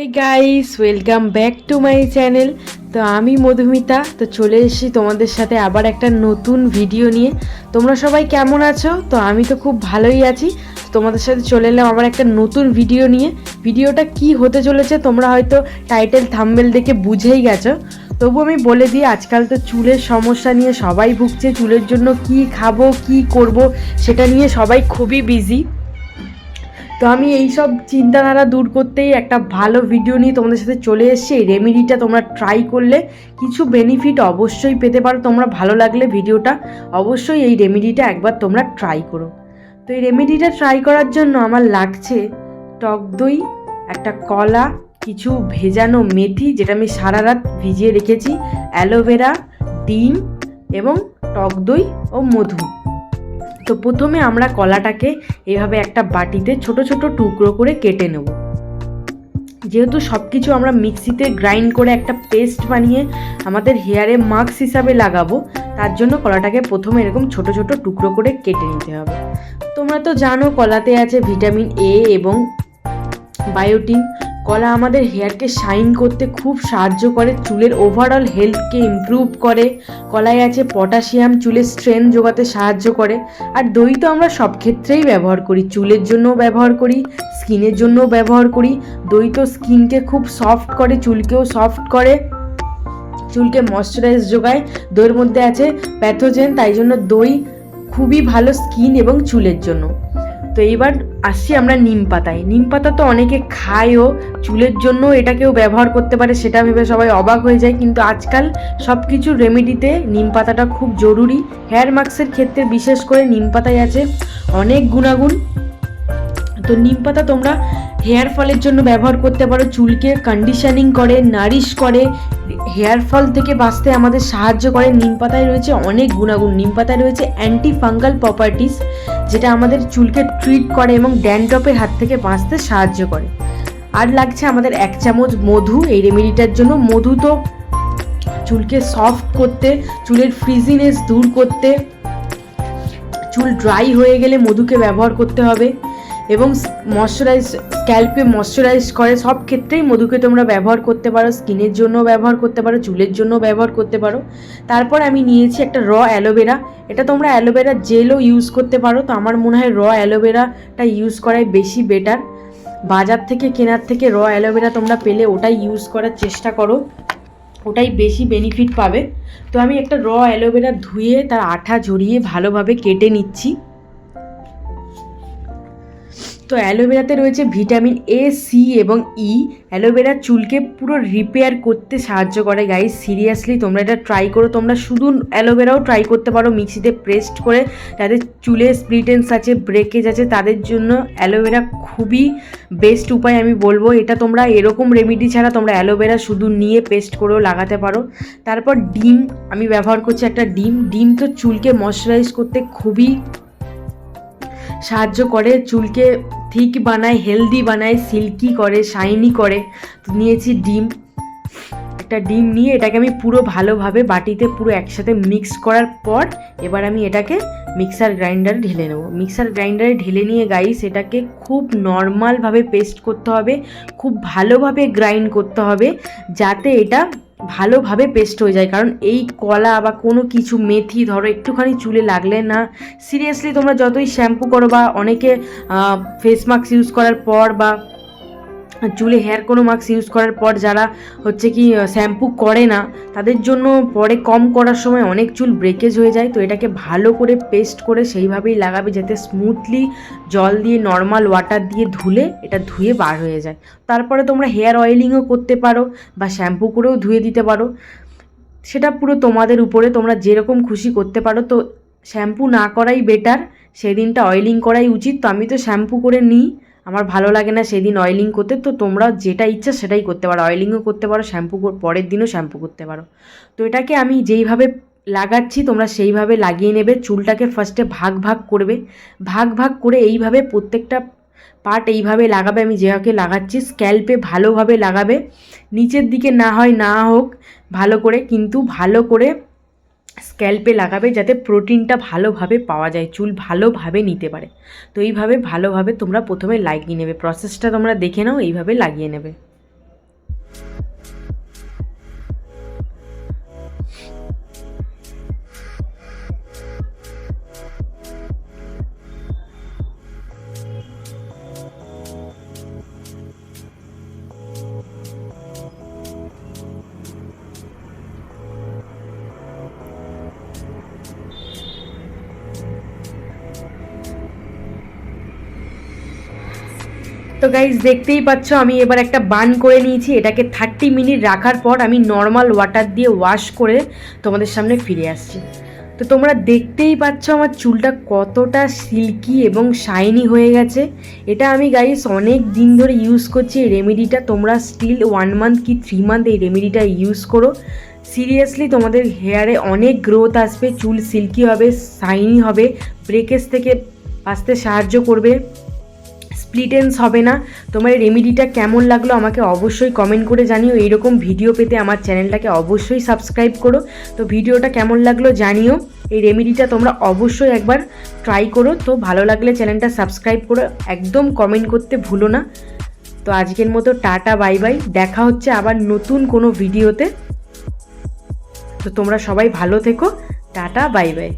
এই guys welcome back to my channel তো আমি মধুমিতা, তো চলে এসেছি তোমাদের সাথে আবার একটা নতুন ভিডিও নিয়ে। তোমরা সবাই কেমন আছো? তো আমি তো খুব ভালোই আছি। তোমাদের সাথে চলে এলাম আবার একটা নতুন ভিডিও নিয়ে। ভিডিওটা কি হতে চলেছে তোমরা হয়তো টাইটেল থাম্বেল দেখে বুঝেই গেছো। তবু আমি বলে দিই, আজকাল তো চুলের সমস্যা নিয়ে সবাই ভুগছে, চুলের জন্য কি খাব, কি করব, সেটা নিয়ে সবাই খুবই বিজি তো আমি এই সব চিন্তাধারা দূর করতেই একটা ভালো ভিডিও নিয়ে তোমাদের সাথে চলে এসেছি। এই রেমেডিটা তোমরা ট্রাই করলে কিছু বেনিফিট অবশ্যই পেতে পারো। তোমরা ভালো লাগলে ভিডিওটা অবশ্যই এই রেমেডিটা একবার তোমরা ট্রাই করো। তো এই রেমেডিটা ট্রাই করার জন্য আমার লাগছে টক দই, একটা কলা, কিছু ভেজানো মেথি, যেটা আমি সারা রাত ভিজিয়ে রেখেছি, অ্যালোভেরা, ডিম এবং টক দই ও মধু। তো প্রথমে আমরা কলাটাকে এভাবে একটা বাটিতে ছোট ছোট টুকরো করে কেটে নেব। যেহেতু সব কিছু আমরা মিক্সিতে গ্রাইন্ড করে একটা পেস্ট বানিয়ে আমাদের হেয়ারে মাস্ক হিসাবে লাগাবো, তার জন্য কলাটাকে প্রথমে এরকম ছোট ছোট টুকরো করে কেটে নিতে হবে। তোমরা তো জানো কলাতে আছে ভিটামিন এ এবং বায়োটিন কলা আমাদের হেয়ারকে শাইন করতে খুব সাহায্য করে, চুলের ওভারঅল হেলথকে ইমপ্রুভ করে। কলায় আছে পটাশিয়াম চুলের স্ট্রেন যোগাতে সাহায্য করে। আর দই তো আমরা সব ক্ষেত্রেই ব্যবহার করি, চুলের জন্যও ব্যবহার করি, স্কিনের জন্যও ব্যবহার করি। দই তো স্কিনকে খুব সফট করে, চুলকেও সফট করে। চুলকে ময়শ্চারাইজ যোগায়। দইয়ের মধ্যে আছে প্যাথোজেন তাই জন্য দই খুবই ভালো স্কিন এবং চুলের জন্য। তো এইবার আসছি আমরা নিম পাতায়। নিম পাতা তো অনেকে খায়ও, চুলের জন্য এটাকেও ব্যবহার করতে পারে, সেটা ভেবে সবাই অবাক হয়ে যায়। কিন্তু আজকাল সব কিছু রেমেডিতে নিম পাতাটা খুব জরুরি। হেয়ার মাস্কের ক্ষেত্রে বিশেষ করে নিম পাতায় আছে অনেক গুণাগুণ। তো নিম পাতা তোমরা হেয়ার ফলের জন্য ব্যবহার করতে পারো, চুলকে কন্ডিশনিং করে নারিশ করে। হেয়ার ফল থেকে বাঁচতে আমাদের সাহায্য করে। নিম পাতায় রয়েছে অনেক গুণাগুণ। নিম পাতায় রয়েছে অ্যান্টি ফাঙ্গাল প্রপার্টিস যেটা আমাদের চুলকে ট্রিট করে এবং ড্যান্ড্রপের হাত থেকে বাঁচতে সাহায্য করে। আর লাগছে আমাদের এক চামচ মধু, এই রেমেডিটার জন্য। মধু তো চুলকে সফট করতে, চুলের ফ্রিজিনেস দূর করতে, চুল ড্রাই হয়ে গেলে মধুকে ব্যবহার করতে হবে। এবং ময়শ্চারাইজ স্ক্যাল্পে ময়শ্চারাইজ করে সব ক্ষেত্রেই মধুকে তোমরা ব্যবহার করতে পারো, স্কিনের জন্য ব্যবহার করতে পারো, চুলের জন্য ব্যবহার করতে পারো। তারপর আমি নিয়েছি একটা র অ্যালোভেরা এটা তোমরা অ্যালোভেরা জেলও ইউজ করতে পারো। তো আমার মনে হয় র অ্যালোভেরাটা ইউজ করাই বেশি বেটার বাজার থেকে কেনার থেকে র অ্যালোভেরা তোমরা পেলে, ওটাই ইউজ করার চেষ্টা করো। ওটাই বেশি বেনিফিট পাবে। তো আমি একটা র অ্যালোভেরা ধুয়ে তার আঠা ঝরিয়ে ভালোভাবে কেটে নিচ্ছি। তো অ্যালোভেরাতে রয়েছে ভিটামিন এ সি এবং ই অ্যালোভেরা চুলকে পুরো রিপেয়ার করতে সাহায্য করে গাইজ সিরিয়াসলি তোমরা এটা ট্রাই করো। তোমরা শুধু অ্যালোভেরাও ট্রাই করতে পারো মিক্সিতে প্রেস্ট করে। যাদের চুলে স্প্লিটেন্স আছে ব্রেকেজ আছে, তাদের জন্য অ্যালোভেরা খুবই বেস্ট উপায় আমি বলব। এটা তোমরা এরকম রেমিডি ছাড়া তোমরা অ্যালোভেরা শুধু নিয়ে পেস্ট করেও লাগাতে পারো। তারপর ডিম, আমি ব্যবহার করছি একটা ডিম। ডিম তো চুলকে ময়শ্চারাইজ করতে খুবই সাহায্য করে, চুলকে ঠিক বানায় হেলদি বানায় সিল্কি করে শাইনি করে। তো নিয়েছি ডিম। একটা ডিম নিয়ে এটাকে আমি পুরো ভালোভাবে বাটিতে পুরো একসাথে মিক্স করার পর এবার আমি এটাকে মিক্সার গ্রাইন্ডারে ঢেলে নেব। মিক্সার গ্রাইন্ডারে ঢেলে নিয়ে গাই সেটাকে খুব নর্মালভাবে পেস্ট করতে হবে, খুব ভালোভাবে গ্রাইন্ড করতে হবে, যাতে এটা ভালোভাবে পেস্ট হয়ে যায়। কারণ এই কলা বা কোনো কিছু মেথি, ধরো একটুখানি চুলে লাগলে না সিরিয়াসলি তোমরা যতই শ্যাম্পু করো বা অনেকে ফেস মাস্ক ইউজ করার পর বা চুলে হেয়ার কোনো মাস্ক ইউজ করার পর যারা হচ্ছে কি শ্যাম্পু করে না, তাদের জন্য পরে কম করার সময় অনেক চুল ব্রেকেজ হয়ে যায়। তো এটাকে ভালো করে পেস্ট করে সেইভাবেই লাগাবে যাতে স্মুথলি জল দিয়ে নর্মাল ওয়াটার দিয়ে ধুলে এটা ধুয়ে বার হয়ে যায়। তারপরে তোমরা হেয়ার অয়েলিংও করতে পারো বা শ্যাম্পু করেও ধুয়ে দিতে পারো। সেটা পুরো তোমাদের উপরে, তোমরা যেরকম খুশি করতে পারো। তো শ্যাম্পু না করাই বেটার সেদিনটা অয়েলিং করাই উচিত। তো আমি তো শ্যাম্পু করে নিই। আমার ভালো লাগে না সেদিন অয়েলিং করতে, তো তোমরা যেটা ইচ্ছা সেটাই করতে পারো। অয়েলিংও করতে পারো শ্যাম্পু পরের দিনও শ্যাম্পু করতে পারো। তো এটাকে আমি যেইভাবে লাগাচ্ছি, তোমরা সেইভাবে লাগিয়ে নেবে, চুলটাকে ফার্স্টে ভাগ ভাগ করবে। ভাগ ভাগ করে এইভাবে প্রত্যেকটা পার্ট এইভাবে লাগাবে, আমি যেভাবে লাগাচ্ছি স্ক্যাল্পে ভালোভাবে লাগাবে। নিচের দিকে না হয়, না হোক, ভালো করে, কিন্তু ভালো করে স্ক্যাল্পে লাগাবে যাতে প্রোটিনটা ভালোভাবে পাওয়া যায়, চুল ভালোভাবে নিতে পারে। তো এইভাবে ভালোভাবে তোমরা প্রথমে লাগিয়ে নেবে। প্রসেসটা তোমরা দেখে নাও, এইভাবে লাগিয়ে নেবে। তো গাইজ দেখতেই পাচ্ছ, আমি এবার একটা বান করে নিয়েছি। এটাকে থার্টি মিনিট রাখার পর আমি নর্মাল ওয়াটার দিয়ে ওয়াশ করে তোমাদের সামনে ফিরে আসছি। তো তোমরা দেখতেই পাচ্ছ, আমার চুলটা কতটা সিল্কি এবং শাইনি হয়ে গেছে। এটা আমি গাইস অনেক দিন ধরে ইউজ করছি এই রেমেডিটা তোমরা স্টিল ওয়ান মান্থ কি থ্রি মান্থ এই রেমেডিটা ইউজ করো। সিরিয়াসলি তোমাদের হেয়ারে অনেক গ্রোথ আসবে, চুল সিল্কি হবে শাইনি হবে ব্রেকেজ থেকে আসতে সাহায্য করবে। স্প্লিটেন্স হবে না। তোমার রেমেডিটা কেমন লাগল আমাকে অবশ্যই কমেন্ট করে জানিও। এইরকম ভিডিও পেতে আমার চ্যানেলটাকে অবশ্যই সাবস্ক্রাইব করো। তো ভিডিওটা কেমন লাগল জানিও। এই রেমিডিটা তোমরা অবশ্যই একবার ট্রাই করো। তো ভালো লাগলে চ্যানেলটা সাবস্ক্রাইব করো। একদম কমেন্ট করতে ভুলো না। তো আজকের মতো টাটা বাই বাই দেখা হচ্ছে আবার নতুন কোনো ভিডিওতে তো তোমরা সবাই ভালো থেকো। Tata bye bye